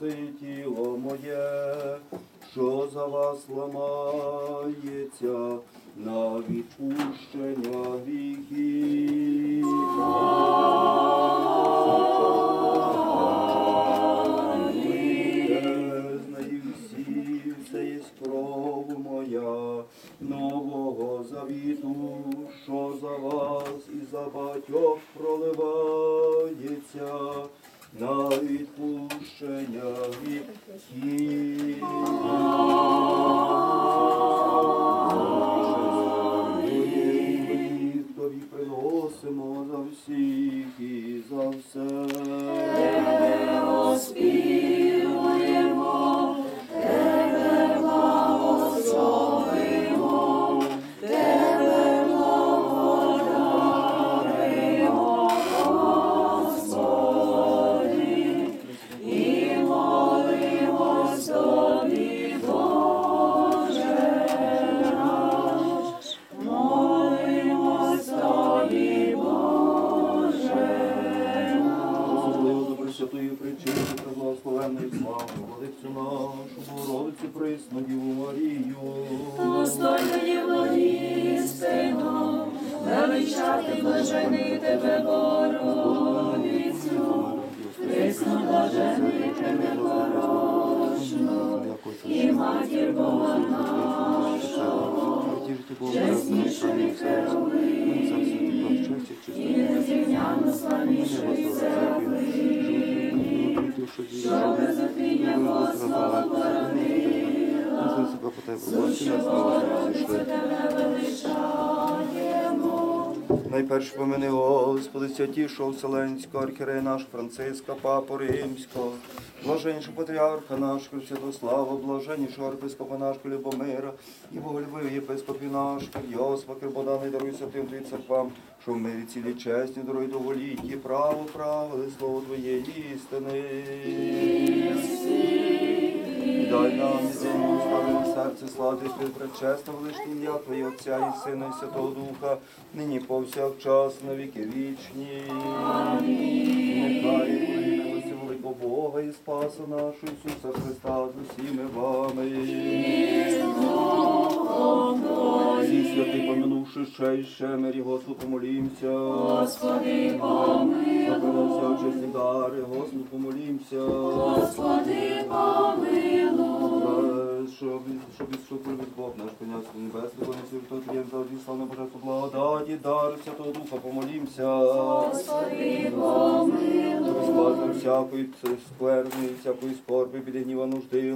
це тіло моє, що за вас ламається на відпущення гріхів. Знаю є кров моя, нового завіту, що за вас і за батьох проливає. Гріхів. Причини, преблагословенної слави, Владицю нашу, Богородицю присну, Діву Марію. Достойної воїстину, величати блажений тебе, Богородицю, присну блажений тебе, порочну, і матір Бога нашого, чеснішої що безопіння Господа породила, Богородицю тебе величаємо. Найперше помини Господи, святішого Вселенського архірея наш Франциска, Папу Римського, блаженнішого патріарха нашого Святослава, блаженнішого епископа нашого Любомира, і боголюбивий єпископів наших, Йосипа, Кирбодана, і даруй святим Твої церквам, що в мирі цілі чесні, даруй довголітті, право, правили, слово Твоє істини. Ставимо серце слави Твій пречесне величне ім'я Твоє Отця і Сина, і Святого Духа, нині повсякчас, на віки вічні. Нехай милості великого Бога і Спаса нашого Ісуса Христа з усіми вами. Всі святи, поминувши ще і ще, мирі Господу помолімся. Господи, помилуй, Запилися очисні дари, Господу помолімся. Господи, помилуй. Щоб, щоб відшукли від Бог наш Князь Небесний, вони святого Твоєм за на Божество благодаті, дару Святого Духа, помолімся. Господи, помилуй. Спати всякої скверни, всякої скорби, біди гніва нужди,